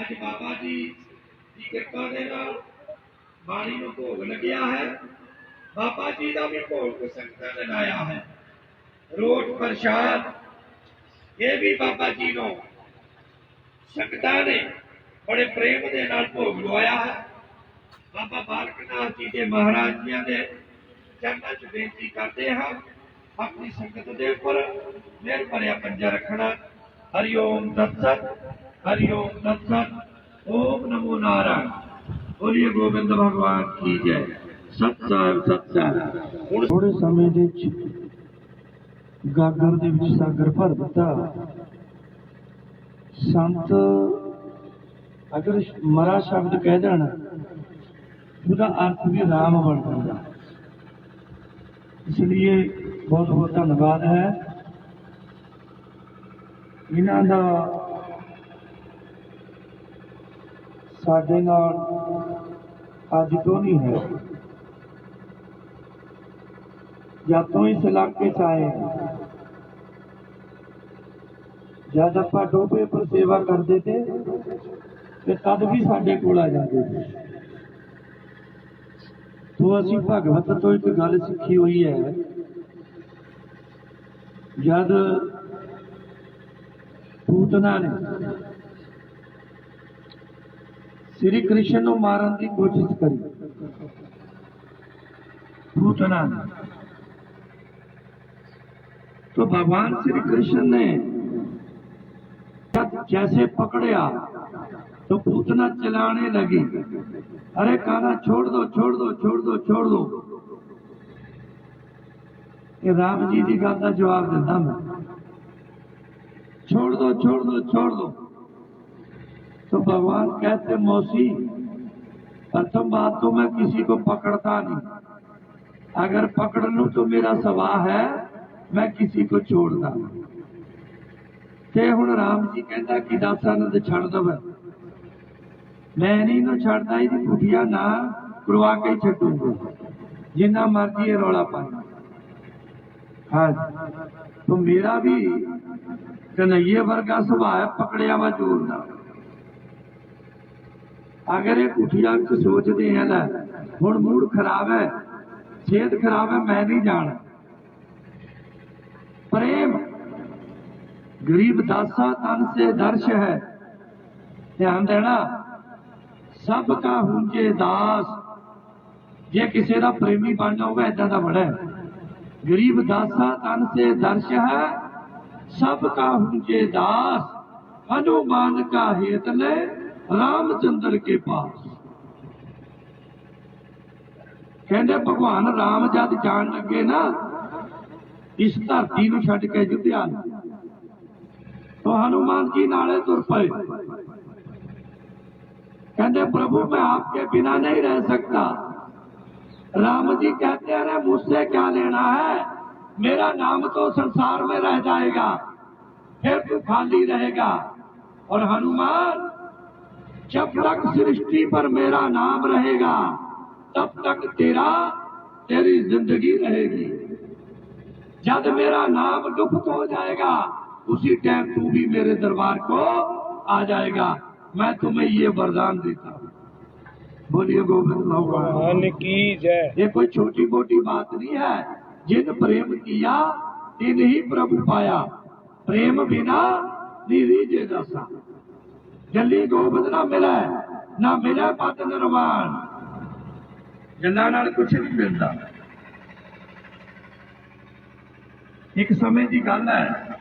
ਅੱਜ ਬਾਬਾ ਜੀ ਦੀ ਕਿਰਪਾ ਦੇ ਨਾਲ ਬਾਣੀ ਨੂੰ ਭੋਗ ਲੱਗਿਆ ਹੈ। ਬਾਬਾ ਜੀ ਦਾ ਵੀ ਭੋਗ ਸੰਗਤਾਂ ਨੇ ਲਾਇਆ ਹੈ। ਰੋਟ ਪ੍ਰਸ਼ਾਦ, ਇਹ ਵੀ ਬਾਬਾ ਜੀ ਨੂੰ ਸੰਗਤਾਂ ਨੇ ਬੜੇ ਪ੍ਰੇਮ ਦੇ ਨਾਲ ਭੋਗ ਲਵਾਇਆ ਹੈ। ਬਾਬਾ ਬਾਲਕ ਨਾਥ ਜੀ ਦੇ ਮਹਾਰਾਜ ਜੀਆਂ ਦੇ ਚਰਨਾਂ 'ਚ ਬੇਨਤੀ ਕਰਦੇ ਹਾਂ, ਆਪਣੀ ਸੰਗਤ ਦੇ ਉੱਪਰ ਮਿਹਰ ਭਰਿਆ ਪੰਜਾ ਰੱਖਣਾ। ਹਰੀ ਓਮ ਤਤਸਤ। ਹਰੀ ਓਮ ਤਤਸਤ ਓਮ ਨਮੋ ਨਾਰਾਇਣ ਬੋਲੀਏ ਗੋਬਿੰਦ ਭਗਵਾਨ ਕੀ ਜੈ ਸਤ ਸਾਹਿਬ ਸਤ ਸਾਹਿਬ ਹੁਣ ਥੋੜੇ ਸਮੇਂ ਦੇ ਵਿੱਚ ਗਾਗਰ ਦੇ ਵਿੱਚ ਸਾਗਰ ਭਰ ਦਿੱਤਾ ਸੰਤ ਅਗਰ ਮਰਾ ਸ਼ਬਦ ਕਹਿ ਦੇਣ ਉਹਦਾ ਅਰਥ ਵੀ ਰਾਮ ਬਣ ਜਾਂਦਾ ਇਸ ਲਈ ਬਹੁਤ ਬਹੁਤ ਧੰਨਵਾਦ ਹੈ ਇਹਨਾਂ ਦਾ ਸਾਡੇ ਨਾਲ ਅੱਜ ਤੋਂ ਨਹੀਂ ਹੈ ਜਦ ਤੋਂ ਇਸ ਇਲਾਕੇ ਚ ਆਏ ਹਾਂ। ਜਦ ਆਪਾਂ ਡੋਬੇ ਪਰ ਸੇਵਾ ਕਰਦੇ ਤੇ ਤੇ ਤਦ ਵੀ ਸਾਡੇ ਕੋਲ ਆ ਜਾਂਦੇ ਸੀ ਤੋਂ ਅਸੀਂ ਭਗਵਤ ਤੋਂ ਇੱਕ ਗੱਲ ਸਿੱਖੀ ਹੋਈ ਹੈ ਜਦ ਪੂਤਨਾ श्री શ્રી मारन की कोशिश करी। भूतना तो भगवान श्री कृष्ण ने जैसे पकड़िया तो भूतना चलाने लगी। अरे काना छोड़ दो छोड़ दो छोड़ दो छोड़ दो। ये राम जी की गल का जवाब देता मैं। छोड़ दो छोड़ दो छोड़ दो। तो भगवान कहते मौसी प्रथम बात तो मैं किसी को पकड़ता नहीं अगर पकड़ लूं तो मेरा सवाह है ਮੈਂ ਕਿਸੇ ਕੋ ਛੋੜਦਾ ਤੇ ਹੁਣ ਰਾਮ ਜੀ ਕਹਿੰਦਾ ਕਿ ਦਾਸਾਨੰਦ ਛੱਡ ਦਵੇ ਮੈਂ ਨਹੀਂ ਨੂੰ ਛੱਡਦਾ ਇਹਦੀ ਕੁਟਿਆ ਨਾ ਕਰਵਾ ਕੇ ਹੀ ਛੱਡੂਗਾ ਜਿੰਨਾ ਮਰਜ਼ੀ ਇਹ ਰੌਲਾ ਪਾਏ ਹਾਂ तो ਮੇਰਾ ਵੀ ਕਨਈਏ ਵਰਗਾ ਸੁਭਾਅ ਹੈ ਪਕੜਿਆ ਵਾ ਜ਼ੋਰ ਨਾਲ ਅਗਰ ਇਹ ਪੁੱਠੀਆਂ ਵਿੱਚ ਸੋਚਦੇ ਆ ਨਾ ਹੁਣ ਮੂਡ ਖਰਾਬ ਹੈ, ਸਿਹਤ ਖਰਾਬ ਹੈ, ਮੈਂ ਨਹੀਂ ਜਾਣਾ। ਪ੍ਰੇਮ, ਗਰੀਬ ਦਾਸਾ ਤਨ ਸੇ ਦਰਸ਼ ਹੈ। ਧਿਆਨ ਦੇਣਾ, ਸਭ ਕਾ ਹੁੰਜੇ ਦਾਸ। ਜੇ ਕਿਸੇ ਦਾ ਪ੍ਰੇਮੀ ਬਣਨਾ ਹੋਵੇ ਇਦਾਂ ਦਾ ਬੜਾ ਗਰੀਬ ਦਾਸਾ ਤਨ ਸੇ ਦਰਸ਼ ਹੈ, ਸਭ ਕਾ ਹੁੰਜੇ ਦਾਸ। ਹਨੂਮਾਨ ਕਾ ਹੇਤ ਲੈ ਰਾਮਚੰਦਰ ਕੇ ਪਾਸ ਕਹਿੰਦੇ ਭਗਵਾਨ ਰਾਮ ਜਦ ਜਾਣ ਲੱਗੇ ਨਾ ਇਸ ਧਰਤੀ ਨੂੰ ਛੱਡ ਕੇ ਅਯੁੱਧਿਆ ਨੂੰ तो हनुमान जी नाले तुर पए कहते प्रभु मैं आपके बिना नहीं रह सकता राम जी कहते हैं मुझसे क्या लेना है मेरा नाम तो संसार में रह जाएगा फिर तू खाली रहेगा और हनुमान जब तक सृष्टि पर मेरा नाम रहेगा तब तक तेरा तेरी ज़िंदगी रहेगी। जब मेरा नाम लुप्त हो जाएगा उसी टाइम तू भी मेरे दरबार को आ जाएगा। मैं तुम्हें ये वरदान देता हूँ। बोलिए गोविंद भगवान। की जय। ये कोई छोटी मोटी बात नहीं है। जिन प्रेम किया तिन ही प्रभु पाया। प्रेम बिना निरीजे दसा ਜੱਲੀ ਗੋਬਿੰਦ ਨਾ ਮਿਲੇ ਨਾ ਮਿਲੇ ਪਤ ਨਿਰਵਾਣ। ਜੱਲਾ ਨਾਲ ਕੁਛ ਨਹੀਂ ਮਿਲਦਾ। ਇੱਕ ਸਮੇਂ ਦੀ ਗੱਲ ਹੈ।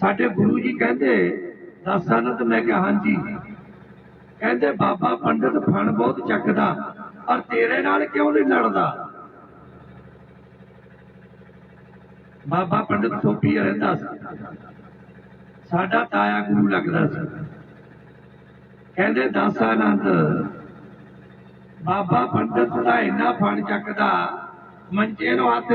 ਸਾਡੇ ਗੁਰੂ ਜੀ ਕਹਿੰਦੇ, ਦੱਸਾਂ ਨਾ ਤੇ ਮੈਂ ਕਿਹਾ, ਹਾਂਜੀ। ਕਹਿੰਦੇ, ਬਾਬਾ ਪੰਡਤ ਫਣ ਬਹੁਤ ਚੱਕਦਾ ਔਰ ਤੇਰੇ ਨਾਲ ਕਿਉਂ ਨਹੀਂ ਲੜਦਾ? ਬਾਬਾ ਪੰਡਤ ਸੋਪੀ ਰਹਿੰਦਾ ਸੀ? ਸਾਡਾ ਤਾਇਆ ਗੁਰੂ ਲੱਗਦਾ ਸੀ। ਕਹਿੰਦੇ ਦਸਾਨੰਦ ਬਾਬਾ ਪੰਡਤ ਦਾ ਇੰਨਾ ਫਣ ਚੱਕਦਾ, ਮੰਜੇ ਨੂੰ ਹੱਥ